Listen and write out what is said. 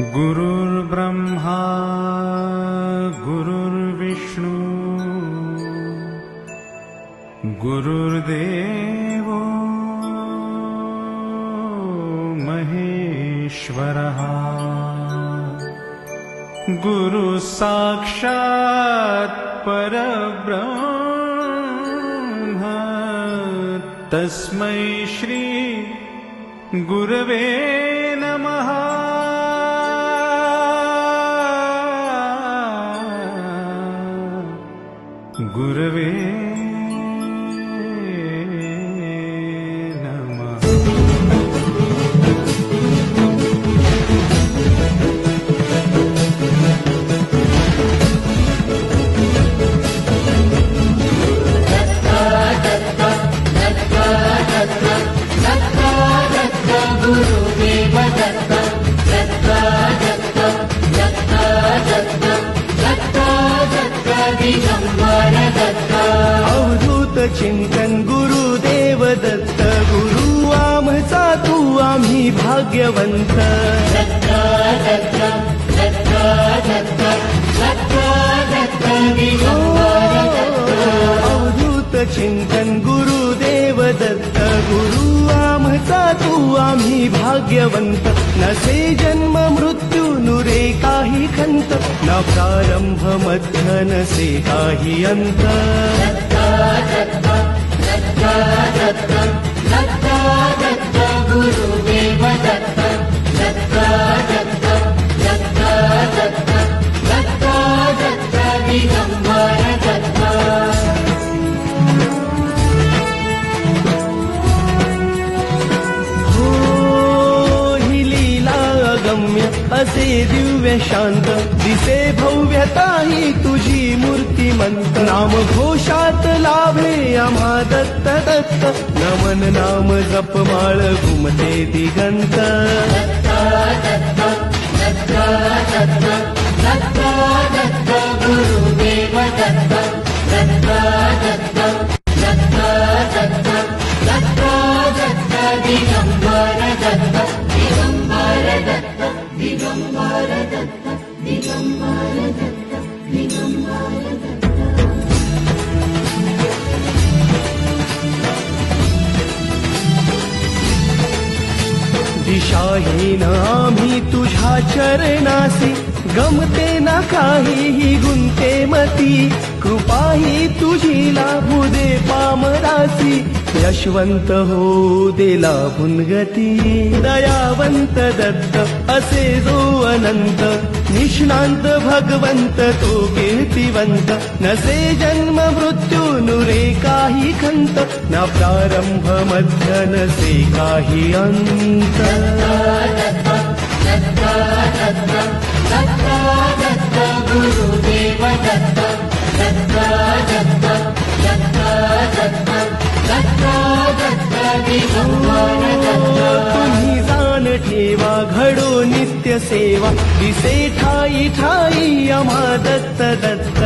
गुरुर्ब्रह्मा गुरुर्विष्णु गुरुर्देवो महेश्वरः। गुरुः साक्षात् परब्रह्म तस्मै श्री गुरवे नमः गुरवे अवधूत चिंतन गुरुदेव दत्त गुरु आमचा तू आम्ही भाग्यवंत। अवधूत चिंतन गुरुदेव दत्त गुरु आमचा तू आम्ही भाग्यवंत। नसे जन्म काही खंत न प्रारंभ मध्य नसे काही अंत दिव्य शांत दिसे भव्यता ही तुझी मूर्तिमंत नाम घोषात लाभे आम्हा दत्त दत्त नमन नाम जपमाळ घुमते दिगंत शाहीन आम्ही तुझ्या चरणासी. गमते ना काहीही गुंते मती. कृपाही तुझी लाभू दे पामरासी. यशवंत हो देला भुनगती दयावंत दत्त असे जो अनंत. निष्णांत भगवंत तो कीर्तिवंत नसे जन्म मृत्यू नुरे काही खंत न प्रारंभ मध्य नसे काही अंत। तुम्ही जाण ठेवा घडो नित्य सेवा दिसे ठाई ठाई आम्हा दत्त दत्त